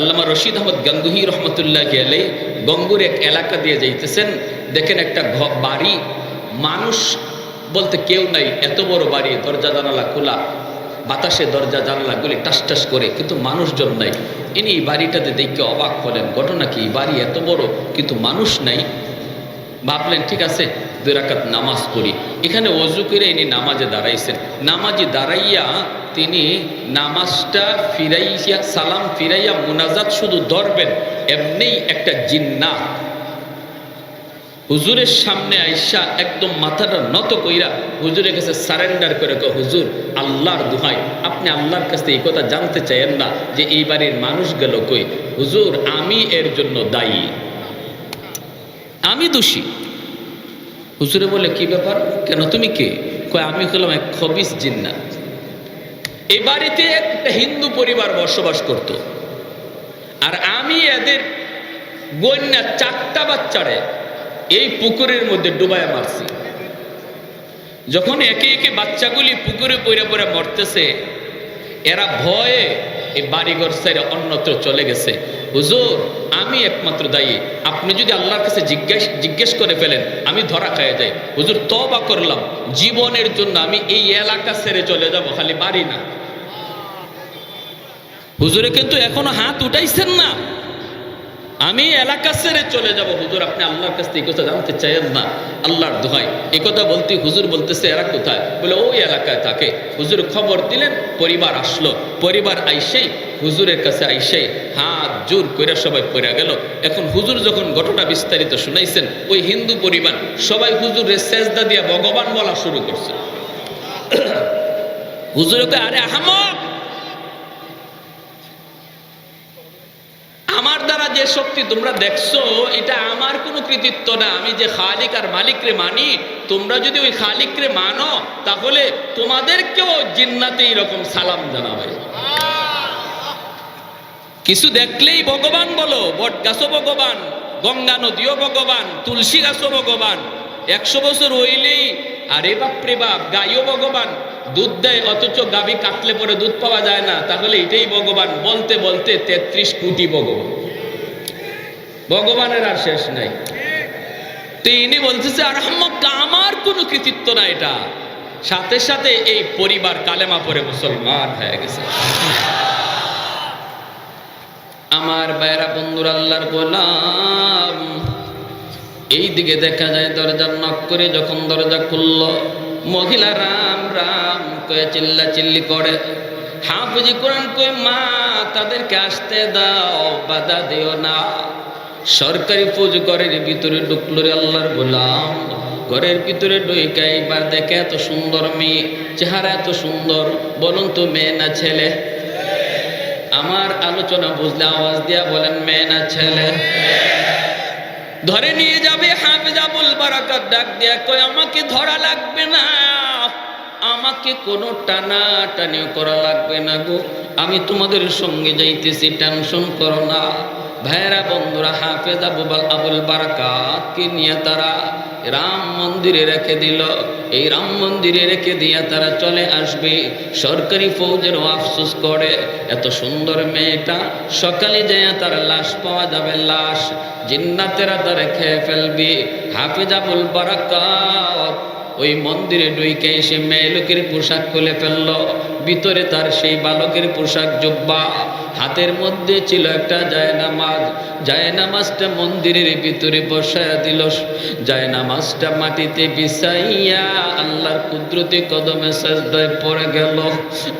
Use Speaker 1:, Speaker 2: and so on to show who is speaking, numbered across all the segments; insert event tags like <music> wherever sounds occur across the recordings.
Speaker 1: আল্লামা রশিদ আহমদ গঙ্গুহি রহমতুল্লাহ গেলে গঙ্গুর এক এলাকা দিয়ে যাইতেছেন। দেখেন একটা বাড়ি। মানুষ বলতে কেউ নাই, এত বড় বাড়ি, দরজা জানালা খোলা, বাতাসে দরজা জানালাগুলি টাস টাস করে, কিন্তু মানুষজন নাই। ইনি এই বাড়িটাতে দেখে অবাক হলেন, ঘটনা কি? বাড়ি এত বড়, কিন্তু মানুষ নাই? ভাবলেন, ঠিক আছে, দুই রাকাত নামাজ পড়ি। এখানে অজু করে ইনি নামাজে দাঁড়াইছেন। নামাজে দাঁড়াইয়া তিনি নামাজটা ফিরাইয়া সালাম ফিরাইয়া মুনাজাত শুধু ধরবেন এমনি একটা জিন্না হুজুরের সামনে আইসা একদম মাথাটা নত কইরা হুজুরের কাছে সারেন্ডার করে কয়, হুজুর আল্লাহর দুহাই আপনি আল্লাহর কাছে এই কথা জানতে চাইেন না যে এই বাড়ির মানুষ গেল কই? হুজুর আমি এর জন্য দায়ী। আমি দোষী। হুজুরে বলে কি ব্যাপার? কেন তুমি কে? কয় আমি হলাম এক খবিস জিন্না এই বাড়িতে একটা হিন্দু পরিবার বসবাস করত। আর আমি এদের গন্যা চারটা বাচ্চারে এই পুকুরের মধ্যে ডুবায় মারছি। যখন একে একে বাচ্চাগুলি পুকুরে পড়ে পড়ে মরতেছে, এরা ভয়ে এই বাড়িঘর সাইডে অন্যত্র চলে গেছে। হুজুর, আমি একমাত্র দায়ী। আপনি যদি আল্লাহর কাছে জিজ্ঞেস জিজ্ঞেস করে ফেলেন, আমি ধরা খাইয়ে যাই। হুজুর তবা করলাম। জীবনের জন্য আমি এই এলাকা ছেড়ে চলে যাব, খালি বাড়ি না। হুজুরে কিন্তু এখনও হাত উঠাইছেন না। আমি এলাকা ছেড়ে চলে যাব। হুজুর, আপনি আল্লাহর কাছ থেকে কথা জানতে চাইেন না। আল্লাহর দোহাই। কথা বলতে হুজুর বলতেছে, এরা কোথায়? বলে, ওই এলাকায় থাকে। হুজুর খবর দিলেন, পরিবার আসলো। পরিবার আইসেই, হুজুরের কাছে আইসেই হাত জোর কইরা সবাই পড়ে গেল। এখন হুজুর যখন ঘটনা বিস্তারিত শুনাইছেন, ওই হিন্দু পরিবার সবাই হুজুরের সেজদা দিয়া ভগবান বলা শুরু করছে। <coughs> হুজুরকে আরে আহমদ আমার দ্বারা যে শক্তি তোমরা দেখছ, এটা আমার কোনো কৃতিত্ব না। আমি যে খালিক আর মালিকরে মানি, তোমরা যদি ওই খালিকরে মানো, তাহলে তোমাদেরকেও জিন্নাতে এইরকম সালাম জানাবে। কিছু দেখলেই ভগবান বলো বট গাছও ভগবান, গঙ্গা নদীও ভগবান, তুলসী গাছও ভগবান, একশো বছর হইলেই, আরে বাপরে বাপ, গাইও ভগবান দুধ দেয়, অথচ গাভী কাটলে পরে দুধ পাওয়া যায় না। তাহলে এটাই ভগবান। বলতে বলতে তেত্রিশ কোটি ভগবান। ভগবানের আর শেষ নাই। তো ইনি বলতেছে, আর আমার কোনো কৃতিত্ব না এটা। সাথে সাথে এই পরিবার কালেমা পরে মুসলমান হয়ে গেছে। আমার বাইরা বন্ধুর, আল্লাহর গোলাম। এই দিকে দেখা যায়, দরজা নক করে যখন দরজা খুলল মহিলা রাম রাম কয়ে চিল্লা চিল্লি করে। হাফিজি কোরআন কই মা, তাদেরকে আসতে দাও, বাধা দিও না। সরকারি পুজো ঘরের ভিতরে ঢুকলো রে আল্লাহর গোলাম। ঘরের ভিতরে ঢুকে এবার দেখে এত সুন্দর মেয়ে, চেহারা এত সুন্দর। বলুন তো, মেয়ে না ছেলে? আমার আলোচনা বুঝলে আওয়াজ দিয়া বলেন, মেয়ে না ছেলে? ধরে নিয়ে যাবে হাফিজাবুল বারাকাত ডাক দেয়া কয়, আমাকে ধরা লাগবে না। আমাকে কোনো টানা টানিও করা লাগবে না গো। আমি তোমাদের সঙ্গে যাইতেছি, টেনশন করো না। ভাইরা বন্ধুরা, হাফেজ আবুল বারাকাতকে নিয়ে তারা রাম মন্দিরে রেখে দিল। এই রাম মন্দিরে রেখে দিয়া তারা চলে আসবে। সরকারি ফৌজেরও আফসোস করে। এত সুন্দর মেয়েটা সকালে যায় তার লাশ পাওয়া যাবে। লাশ জিন্নাতেরা তারা খেয়ে ফেলবে। হাফেজ আবুল বারাকাত। ওই মন্দিরে ডুইকে এসে মেয়ে লোকের পোশাক খুলে ফেলল। ভিতরে তার সেই বালকের পোশাক জব্বা। হাতের মধ্যে ছিল একটা জায়নামাজ। জায়নামাজটা মন্দিরের ভিতরে বসায়া দিল। জায়নামাজটা মাটিতে বিছাইয়া আল্লাহর কুদরতি কদমে সাজদায় পড়ে গেল।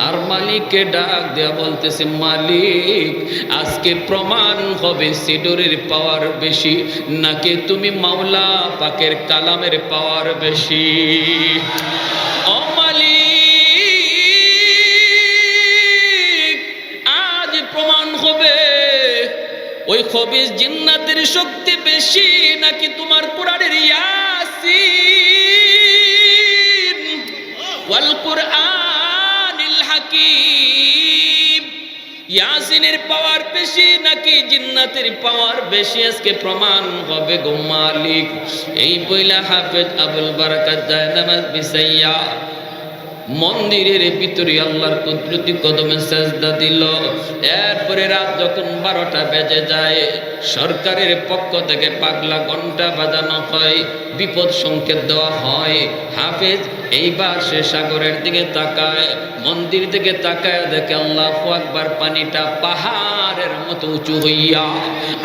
Speaker 1: আর মালিককে ডাক দেয়া বলতেছে, মালিক, আজকে প্রমাণ হবে সিডুরের পাওয়ার বেশি নাকি তুমি মাওলা পাকের কালামের পাওয়ার বেশি? ওই খবিস জিন্নাতের শক্তি বেশি নাকি তোমার কোরআনের ইয়াসিন? ওয়াল কুরআনিল হাকিম। ইয়াসিনের পাওয়ার বেশি নাকি জিন্নাতের পাওয়ার বেশি? আজকে প্রমাণ হবে গো মালিক। এই বইলা হাফেজ আবুল বারাকাত যায় নামাজ বিসাইয়া। মন্দিরের ভিতরে আল্লাহর কুদরতি কদমে সেজদা দিল। এরপরে রাত যখন বারোটা বেজে যায়, সরকারের পক্ষ থেকে পাগলা ঘণ্টা বাজানো হয়, বিপদ সংকেত দেওয়া হয়। হাফেজ এইবার সে সাগরের দিকে তাকায়, মন্দির থেকে তাকায়, দেখে আল্লাহ আকবার পানিটা পাহাড়ের মতো উঁচু হইয়া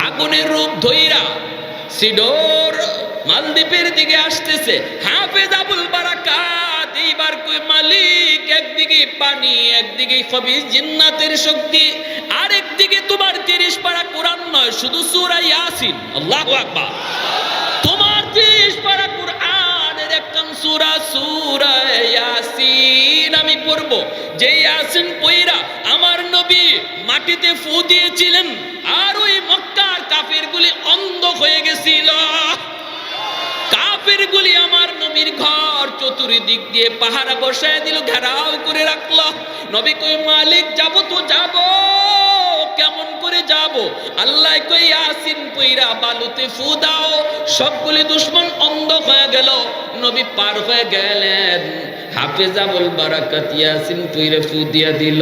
Speaker 1: আগুনের রূপ ধইরা সিডোর মালদ্বীপের দিকে আসতেছে। হাফেজ আবুল বারাকাত এইবার কই মালিক, একদিকে পানি, একদিকে জিন্নাতের শক্তি তোমার তিরিশ কোরআন নয়, শুধু আল্লাহু আকবার। তোমার তিরিশ একখান সূরা আমি পড়ব। যে ইয়াসিন পইরা আমার নবী মাটিতে ফু দিয়েছিলেন, আর ওই মক্কার কাফিরগুলি অন্ধ হয়ে গেছিল। কাফের গুলি আমার নবীর ঘর চতুর্দিক দিয়ে পাহারা বসায় দিল, ঘেরাও করে রাখল। নবী কই, মালিক, যাব তো, যাব। কেমন করে যাব? আল্লাহ কই আসিন পইরা বালুতে ফু দাও। সবগুলি দুশ্মন অন্ধ হয়ে গেল। নবী পার হয়ে গেলেন। হাফেজ আবুল বারাকাত ইয়াসিন পইরে ফু দিয়া দিল।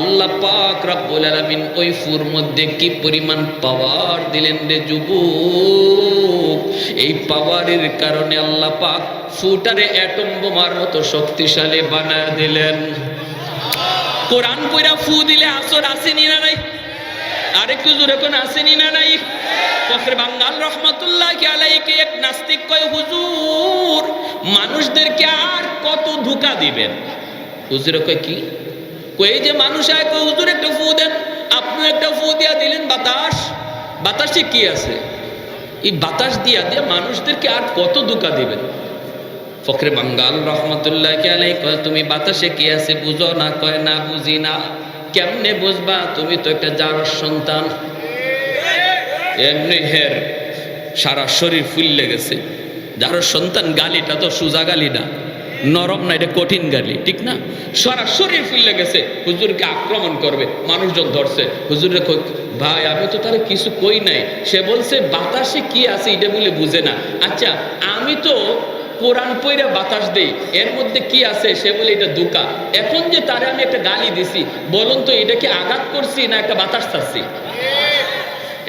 Speaker 1: আল্লাহ পাক রব্বুল আলামিন ওই ফুর মধ্যে কি পরিমাণ পাওয়ার দিলেন রে যুবক? এই পাওয়ারের কারণে আল্লাহ পাক ফুটারে অ্যাটম বোমার মতো শক্তিশালী বানায় দিলেন। কোরআন পইরা ফু দিলে আসর আসেনি না নাই? আরেকটু জোরে কোন আসেনি না নাই? ফখরে বাঙ্গাল রহমতুল্লাহ আলাইকে এক নাস্তিক কয়, হুজুর, মানুষদেরকে আর কত ধোকা দিবেন? হুজুরে কয়, কি? এই যে মানুষ আয়, কয়, হুজুর, একটা ফু দেন। আপনি একটা ফু দিয়া দিলেন, বাতাস? বাতাসে কি আছে? এই বাতাস দিয়া দিয়ে মানুষদেরকে আর কত ধোকা দিবেন? ফখরে বাঙ্গাল রহমতুল্লাহ কে আলাই কয়, তুমি বাতাসে কি আছে বুঝো না? কয়, না, বুঝি না। কেমনে বুঝবা? তুমি তো একটা যার সন্তান। এমনি হের সারা শরীর ফুললে গেছে। যার সন্তান গালিটা তো সুজা গালি না, নরম না, এটা কঠিন গালি, ঠিক না? সারা শরীর ফুললে গেছে, হুজুরকে আক্রমণ করবে, মানুষজন ধরছে হুজুরে ভাই, আমি তো তার কিছু কই নাই। সে বলছে, বাতাসে কি আছে এটা বলে বুঝে না। আচ্ছা আমি তো কোরআন পইরা বাতাস দেই, এর মধ্যে কি আছে সে বলে এটা দুকা। এখন যে তারে আমি একটা গালি দিছি, বলুন তো এটা কি আঘাত করছি না একটা বাতাস চাচ্ছি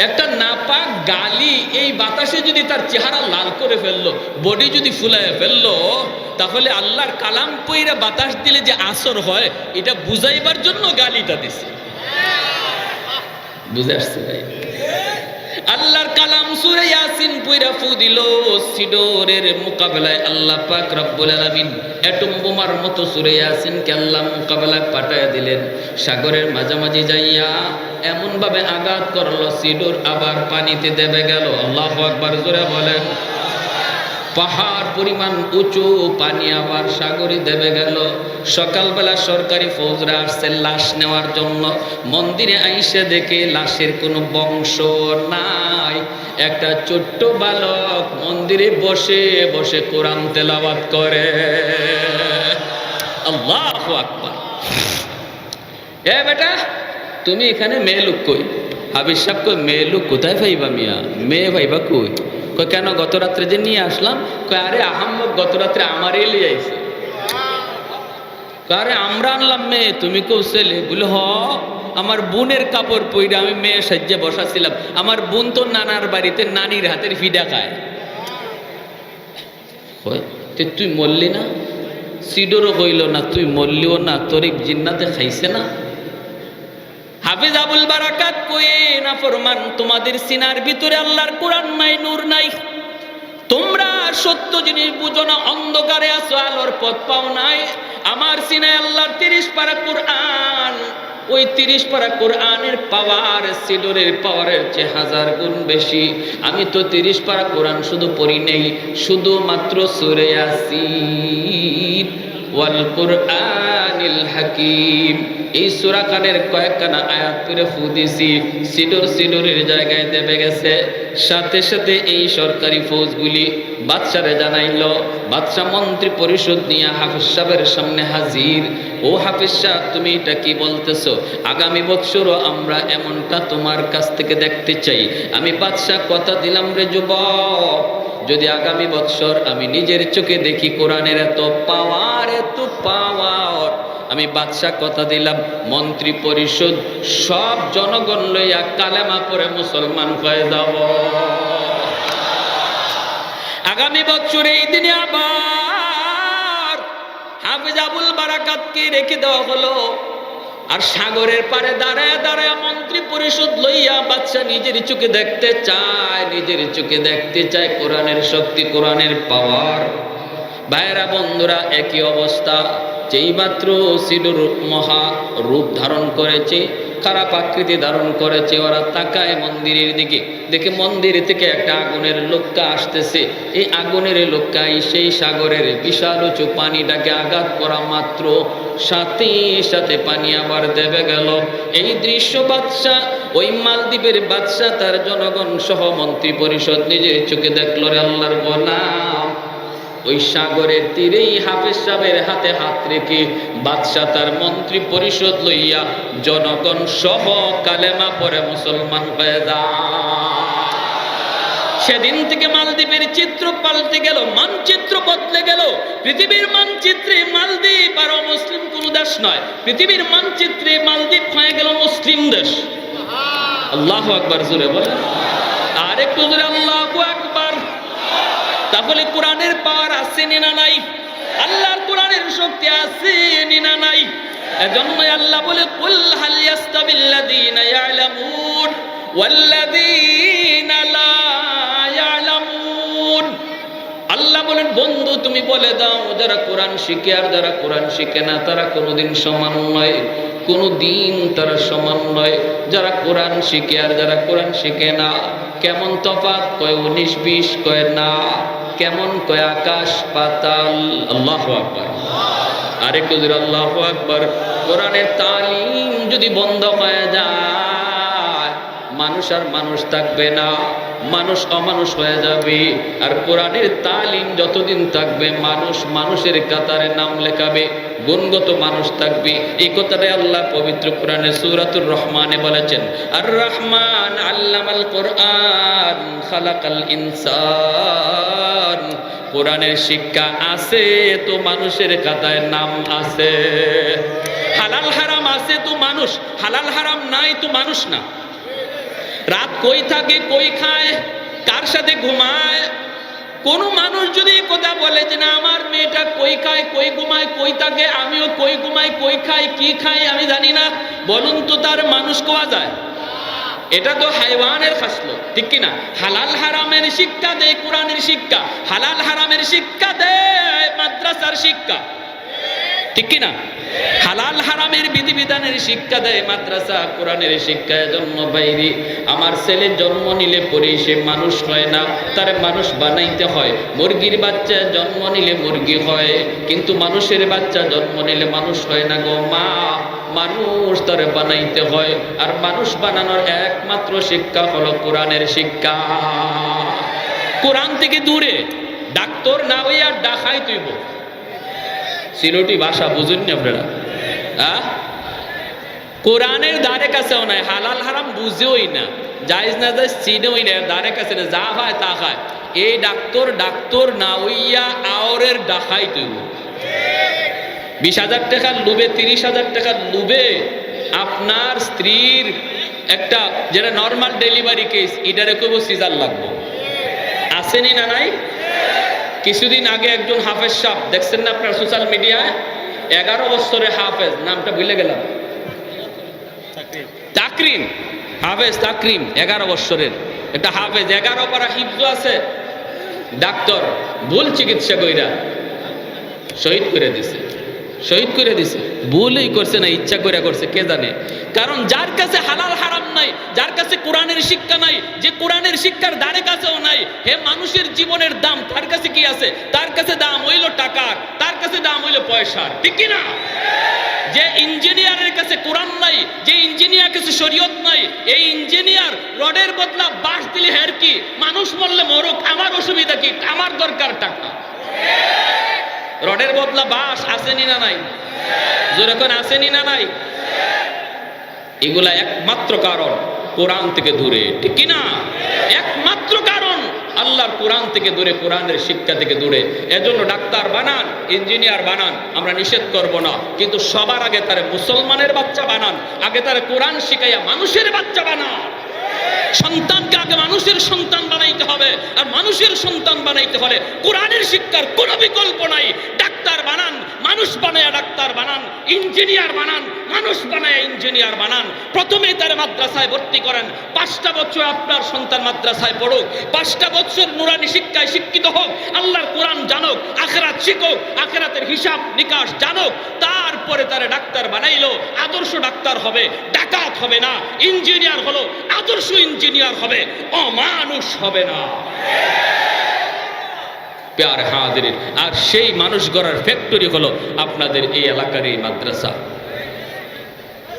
Speaker 1: একটা নাপাক গালি, এই বাতাসে যদি তার চেহারা লাল করে ফেলল বডি যদি ফুলায় ফেলল, তাহলে আল্লাহর কালাম পইরা বাতাস দিলে যে আসর হয়, এটা বুঝাইবার জন্য গালিটা দিছে। বুঝে আসছে ভাই? আল্লাহর কালাম সুরে ইয়াসিন পুইরা ফু দিল, সিডোরের মোকাবেলায় আল্লাহ পাক রব্বুল আলামিন অ্যাটম বোমার মতো সুরে ইয়াসিনকে আল্লাহ মোকাবেলায় পাঠায় দিলেন। সাগরের মাঝামাঝি যাইয়া এমনভাবে আঘাত করল, সিডোর আবার পানিতে দেবে গেল। আল্লাহ আকবার, জোরে বলেন। পাহাড় পরিমাণ উঁচু, পানি আবার সাগরে দেবে গেল। সকালবেলা সরকারি ফৌজরা আসছে লাশ নেওয়ার জন্য। মন্দিরে আইসে দেখে লাশের কোনো বংশ নাই। একটা ছোট্ট বালক মন্দিরে বসে বসে কোরআন তেলাওয়াত করে। আল্লাহ আকবার। এ বেটা, তুমি এখানে মেয়ে লোক কই? হাবিজ সাহেব কই, মেয়ে লোক কোথায় পাইবা মিয়া? মেয়ে পাইবা কই? কই কেন গত রাত্রে যে নিয়ে আসলাম? কই আরে আহম্মদ গত রাত্রে আমার এলি আইছে আরে আমরা আনলাম মেয়ে, তুমি কেউ ছেলে? বলে, হ, আমার বোনের কাপড় পইরে আমি মেয়ে সাজ্জে বসাছিলাম। আমার বোন তো নানার বাড়িতে নানির হাতের ফিডা খায়। তুই মরলি না? সিডোরও কইল না, তুই মরলিও না তরিক জিন্নাতে খাইছে না? হাফিজ আবুল বারাকাত কয়ে না ফরমান তোমাদের সিনার ভিতরে আল্লাহর কোরআন নাই, নূর নাই। তোমরা সত্য জিনিস বুঝো না, অন্ধকারে আছো, আলোর পথ পাও নাই। আমার সিনায় আল্লাহর তিরিশ পারা কোরআন, ওই তিরিশ পারা কোরআনের পাওয়ার সিডোরের পাওয়ারের চেয়ে হাজার গুণ বেশি। আমি তো তিরিশ পারা কোরআন শুধু পড়ি নেই, শুধুমাত্র সুরে আসিন ওয়াল কোরআনিল হাকিম। এই কয়েকখানা আয়াত জায়গায় দেবে গেছে। সাথে সাথে এই সরকারি ফৌজগুলি বাদশারে জানাইল। বাদশাহ মন্ত্রী পরিষদ নিয়ে হাফিজ সামনে হাজির। ও হাফিজ সাহেব, তুমি এটা কি বলতেছো? আগামী বছরও আমরা এমনটা তোমার কাছ থেকে দেখতে চাই। আমি বাদশাহ কথা দিলাম রে যুবক। যদি আগামী বৎসর আমি নিজের চোখে দেখি কোরআনের এত পাওয়ার এত পাওয়ার আমি বাদশাহ কথা দিলাম, মন্ত্রী পরিষদ, সব জনগণ লইয়া কালেমা পরে মুসলমান হয়ে যাব। আগামী বছর এই দিনে আবার হাফিজ আবুল বারাকাতকে রেখে দেওয়া হলো। আর সাগরের পারে দাঁড়ায় দাঁড়ায় মন্ত্রী পরিষদ লইয়া বাচ্চা নিজের চোখে দেখতে চায়, নিজের চোখে দেখতে চায় কোরআনের শক্তি, কোরআনের পাওয়ার ভাইরা বন্ধুরা, একই অবস্থা। যেই মাত্র মহা রূপ ধারণ করেছে খারাপ আকৃতি ধারণ করেছে, ওরা তাকায় মন্দিরের দিকে। দেখে মন্দির থেকে একটা আগুনের লোক্কা আসতেছে। এই আগুনের লোক্কাই সেই সাগরের বিশাল উঁচু পানিটাকে আঘাত করা মাত্র সাথে সাথে পানি আবার দেবে গেল। এই দৃশ্য বাদশাহ ওই মালদ্বীপের বাদশাহ তার জনগণ সহ মন্ত্রী পরিষদ নিজের চোখে দেখল রে আল্লাহর গোলাম। ওই সাগরের তীরেই হাফেজ সাহেবের হাতে হাত রেখে বাদশাহ তার মন্ত্রী পরিষদ লইয়া জনগণ সহ কালেমা পরে মুসলমান হয়ে সেদিন থেকে মালদ্বীপের চিত্র পাল্টে গেল, মানচিত্র বদলে গেল। পৃথিবীর মানচিত্রে মালদ্বীপ আর মুসলিম কোন দেশ নয়। পৃথিবীর মানচিত্রে মালদ্বীপ হয়ে গেল মুসলিম দেশ। আল্লাহ আকবার জুড়ে বলে আর একটু জোরে আল্লাহ আকবার। তাহলে কোরআনের পাওয়ার আছে না নাই? আল্লাহর কোরআনের শক্তি আছে না নাই? এজন্যই আল্লাহ বলে, কুল হাল ইয়াস্তাবিল্লাযীনা ইয়ালামুন ওয়াল্লাযীনা লা ইয়ালামুন। আল্লাহ বলেন, বন্ধু, তুমি বলে দাও, যারা কোরআন শিখে আর যারা কোরআন শিখে না, তারা কোনোদিন সমান নয়। কোনো দিন তারা সমান নয়। যারা কোরআন শিখে আর যারা কোরআন শিখে না, কেমন তফাত কয় উনিশ বিশ, কয় না। কেমন কয় আকাশ পাতাল? আল্লাহ আকবার। আরেকটু দূর আল্লাহ আকবার। কোরআনের তালিম যদি বন্ধ হয়ে যায়, মানুষ আর মানুষ থাকবে না, মানুষ অমানুষ হয়ে যাবে। আর কোরআনের তালিম যতদিন থাকবে, মানুষ মানুষের কাতারে নাম লেখাবে, গুণগত মানুষ থাকবে। এই কথাটাই আল্লাহ পবিত্র কোরআনে সূরাতুর রহমানে বলেছেন, আর রহমান আল্লামাল কোরআন খালাকাল ইনসান কোরআনের শিক্ষা আছে, তো মানুষের খাতায় নাম আছে। হালাল হারাম আছে, তো মানুষ। হালাল হারাম নাই, তো মানুষ না। রাত কই থাকে, কই খায়, কার সাথে ঘুমায়? কোন মানুষ যদি কথা বলে যে, না, আমার মেয়েটা কই খায়, কই ঘুমায়, কই থাকে, আমিও কই ঘুমাই, কই খাই, কি খাই, আমি জানি না। বলুন তো তার মানুষ কোয়া যায়? এটা তো হাইওয়ানের ফাসলো, ঠিক কি না? হালাল হারামের শিক্ষা দেয় কোরআনের শিক্ষা। হালাল হারামের শিক্ষা দেয় মাদ্রাসার শিক্ষা। ঠিক কি না? হালাল হারামের বিধিবিধানের শিক্ষা দেয় মাদ্রাসা, কোরআনের শিক্ষায় জন্ম বাইরে, আমার ছেলে জন্ম নিলে পরে সে মানুষ হয় না, তার মানুষ বানাইতে হয়। মুরগির বাচ্চা জন্ম নিলে মুরগি হয়, কিন্তু মানুষের বাচ্চা জন্ম নিলে মানুষ হয় না গো মা। মানুষ তারে বানাইতে হয়। আর মানুষ বানানোর একমাত্র শিক্ষা হলো কোরআনের শিক্ষা। কোরআন থেকে দূরে, ডাক্তার না হইয়া ডাকাই তুইব। সিলোটি ভাষা বুঝুন না আপনারা? কোরআনের দ্বারে কাছেও নাই, হালাল হারাম বুঝেওই না। জায়জ না যায় চিনেওই না দ্বারে কাছে না, যা হয় তা খায় এই ডাক্তার ডাক্তার না হইয়া আওরের ডাকাই তুইব। বিশ হাজার টাকার লুবে তিরিশ হাজার টাকার লুবে আপনার স্ত্রীর একটা যেটা নর্মাল ডেলিভারি কেস এটারে কইব সিজার লাগবো। আসেনি না নাই? কিছুদিন আগে একজন হাফেজ সাহ, দেখছেন না আপনার সোশ্যাল মিডিয়ায় এগারো বছরের হাফেজ, নামটা ভুলে গেলাম। তাকরিম, হাফেজ তাকরিম, এগারো বছরের। একটা হাফেজ, এগারো পারা হিফজ আছে। ডাক্তার, ভুল চিকিৎসা কইরা শহীদ করে দিছে। শহীদ করে দিছে। ভুলই করছে না, ইচ্ছা করে করছে, কে জানে? কারণ যার কাছে হালাল হারাম নাই, যার কাছে কোরআনের শিক্ষা নাই, যে কোরআনের শিক্ষার দ্বারে কাছেও নাই, হে মানুষের জীবনের দাম তার কাছে কি আছে? তার কাছে দাম হইল টাকার তার কাছে দাম হইল পয়সার ঠিক কি না যে ইঞ্জিনিয়ারের কাছে কোরআন নাই, যে ইঞ্জিনিয়ার কাছে শরীয়ত নাই, এই ইঞ্জিনিয়ার রডের বদলা বাস দিলে হের কি? মানুষ বললে মরুক, আমার অসুবিধা কি? আমার দরকার টাকা। রডের বদলা বাস আসেনি না নাই? জোরে কোন আসেনি না নাই? এগুলা একমাত্র কারণ কোরআন থেকে দূরে, ঠিক কি না একমাত্র কারণ আল্লাহর কোরআন থেকে দূরে, কোরআনের শিক্ষা থেকে দূরে। এজন্য ডাক্তার বানান, ইঞ্জিনিয়ার বানান, আমরা নিষেধ করব না। কিন্তু সবার আগে তারে মুসলমানের বাচ্চা বানান, আগে তারে কোরআন শিখাইয়া মানুষের বাচ্চা বানান। সন্তানকে আগে মানুষের সন্তান বানাইতে হবে, আর মানুষের সন্তান বানাইতে হলে কোরআনের শিক্ষার কোনো বিকল্প নাই। ডাক্তার বানান, মানুষ বানায় ডাক্তার বানান, ইঞ্জিনিয়ার বানান, মানুষ বানায় ইঞ্জিনিয়ার বানান। প্রথমেই তার মাদ্রাসায় ভর্তি করেন। পাঁচটা বছর আপনার সন্তান মাদ্রাসায় পড়ুক, পাঁচটা বছর নুরানি শিক্ষায় শিক্ষিত হোক, আল্লাহর কোরআন জানুক, আখেরাত শিখুক, আখেরাতের হিসাব নিকাশ জানুক তারপরে তারা ডাক্তার বানাইলো, আদর্শ ডাক্তার হবে, ডাকাত হবে না, ইঞ্জিনিয়ার হলো, আদর্শ ইঞ্জিনিয়ার হবে, অমানুষ হবে না। প্যার হাজির আর সেই মানুষ গড়ার ফ্যাক্টরি হলো আপনাদের এই এলাকার এই মাদ্রাসা।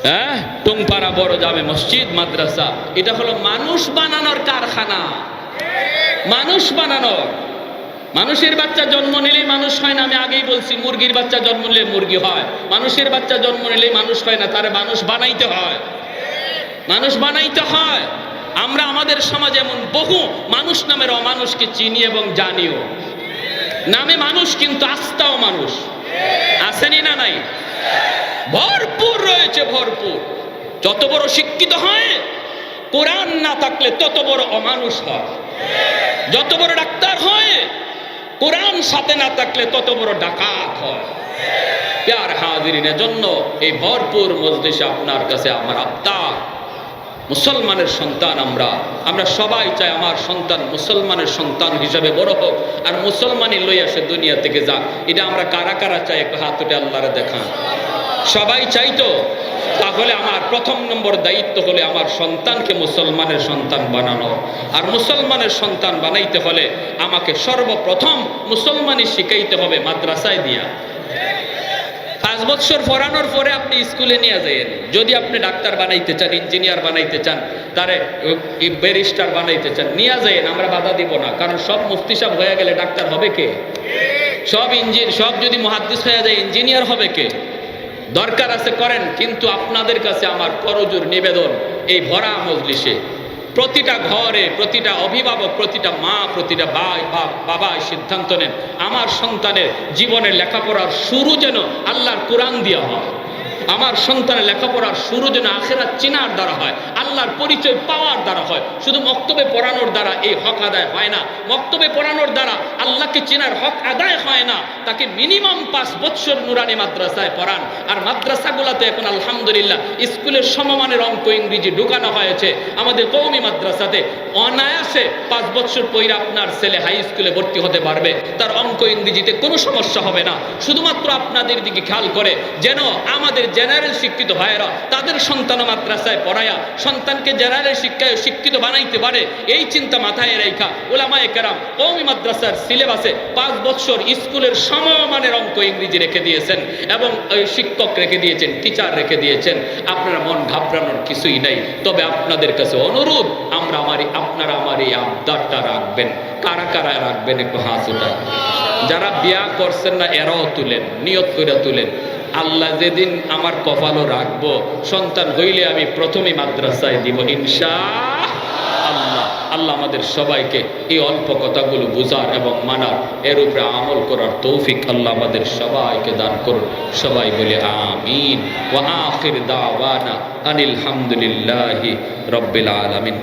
Speaker 1: হ্যাঁ? টুংপাড়া বড় জামে মসজিদ, মাদ্রাসা। এটা হলো মানুষ বানানোর কারখানা। মানুষ বানানোর। মানুষের বাচ্চা জন্ম নিলেই মানুষ হয় না, আমি আগেই বলছি, মুরগির বাচ্চা জন্ম নিলে মুরগি হয়। মানুষের বাচ্চা জন্ম নিলেই মানুষ হয় না, তারে মানুষ বানাইতে হয়। মানুষ বানাইতে হয়। আমরা আমাদের সমাজে এমন বহু মানুষ নামের অমানুষকে চিনি এবং জানিও। নামে মানুষ কিন্তু আস্থাও মানুষ। আসেনি না নাই? ভরপুর রয়েছে ভরপুর। যত বড় শিক্ষিত হয়, কোরআন না থাকলে তত বড় অমানুষ হয়। যত বড় ডাক্তার হয় কোরআন সাথে না থাকলে তত বড় ডাকাত হয়। প্যার হাজিরিনের জন্য এই ভরপুর মজলিসে আপনার কাছে আমার আত্মার মুসলমানের সন্তান আমরা। আমরা সবাই চাই আমার সন্তান মুসলমানের সন্তান হিসাবে বড় হোক। আর মুসলমানই লই আসে দুনিয়া থেকে যাক। এটা আমরা কারা কারা চাই? একটু হাত উঠে আল্লাহরে দেখান। সবাই চাইতো তাহলে আমার প্রথম নম্বর দায়িত্ব হলে আমার সন্তানকে মুসলমানের সন্তান বানানো। আর মুসলমানের সন্তান বানাইতে হলে আমাকে সর্বপ্রথম মুসলমানই শিখাইতে হবে মাদ্রাসায় দিয়া। পাঁচ বছর পড়ানোর পরে আপনি স্কুলে নিয়ে যাইয়েন। যদি আপনি ডাক্তার বানাইতে চান, ইঞ্জিনিয়ার বানাইতে চান, তারে ব্যারিস্টার বানাইতে চান, নিয়ে যাইয়েন, আমরা বাধা দিব না। কারণ সব মুফতি সাহেব হয়ে গেলে ডাক্তার হবে কে? সব ইঞ্জিন, সব যদি মহাদ্দিস হয়ে যায়, ইঞ্জিনিয়ার হবে কে? দরকার আছে করেন, কিন্তু আপনাদের কাছে আমার করজোর নিবেদন এই ভরা মজলিসে। প্রতিটা ঘরে, প্রতিটা অভিভাবক, প্রতিটা মা, প্রতিটা ভাই বাবা সিদ্ধান্ত নেন। আমার সন্তানের জীবনের লেখাপড়ার শুরু যেন আল্লাহর কোরআন দিয়া হয়। আমার সন্তানের লেখাপড়ার শুরু যেন আখেরাত চিনার দ্বারা হয়, আল্লাহর পরিচয় পাওয়ার দ্বারা হয়, শুধু মক্তবে পড়ানোর দ্বারা এই হক আদায় হয় না। মক্তবে পড়ানোর দ্বারা আল্লাহকে চেনার হক আদায় হয় না, তাকে মিনিমাম পাঁচ বৎসর নুরানি মাদ্রাসায় পড়ান। আর মাদ্রাসাগুলোতে এখন আলহামদুলিল্লাহ স্কুলের সমমানের অঙ্ক ইংরেজি ঢুকানো হয়েছে। আমাদের কৌমি মাদ্রাসাতে অনায়াসে পাঁচ বছর পইরা আপনার ছেলে হাই স্কুলে ভর্তি হতে পারবে। তার অঙ্ক ইংরেজিতে কোনো সমস্যা হবে না। শুধুমাত্র আপনাদের দিকে খেয়াল করে যেন আমাদের জেনারেল শিক্ষিত ভাইয়েরা, তাদের সন্তান মাদ্রাসায় পড়ায়া, সন্তানকে জেনারেল শিক্ষায় শিক্ষিত বানাইতে পারে, এই চিন্তা মাথায় রেখা ওলামায়ে কেরাম কৌমি মাদ্রাসার সিলেবাসে পাঁচ বছর স্কুলের সমমানের অঙ্ক ইংরেজি রেখে দিয়েছেন এবং শিক্ষক রেখে দিয়েছেন টিচার রেখে দিয়েছেন। আপনারা মন ঘাবড়ানোর কিছুই নেই। তবে আপনাদের কাছে অনুরোধ, আমরা আমার আপনারা আমার এই আবদারটা রাখবেন। কারা কারা রাখবেন একটু উঠান যারা বিয়া করছেন না, এরাও তুলেন, নিয়ত করে তুলেন। আল্লাহ যেদিন আমার কপালও রাখব, সন্তান হইলে আমি প্রথমে মাদ্রাসায় দিব ইনশা আল্লাহ আল্লাহ আমাদের সবাইকে এই অল্প কথাগুলো বুঝার এবং মানার, এর উপরে আমল করার তৌফিক আল্লাহ আমাদের সবাইকে দান করুন। সবাই বলে আমিন। ওয়া আখির দাওয়ানা আনিল হামদুলিল্লাহি রব্বিল আলামিন।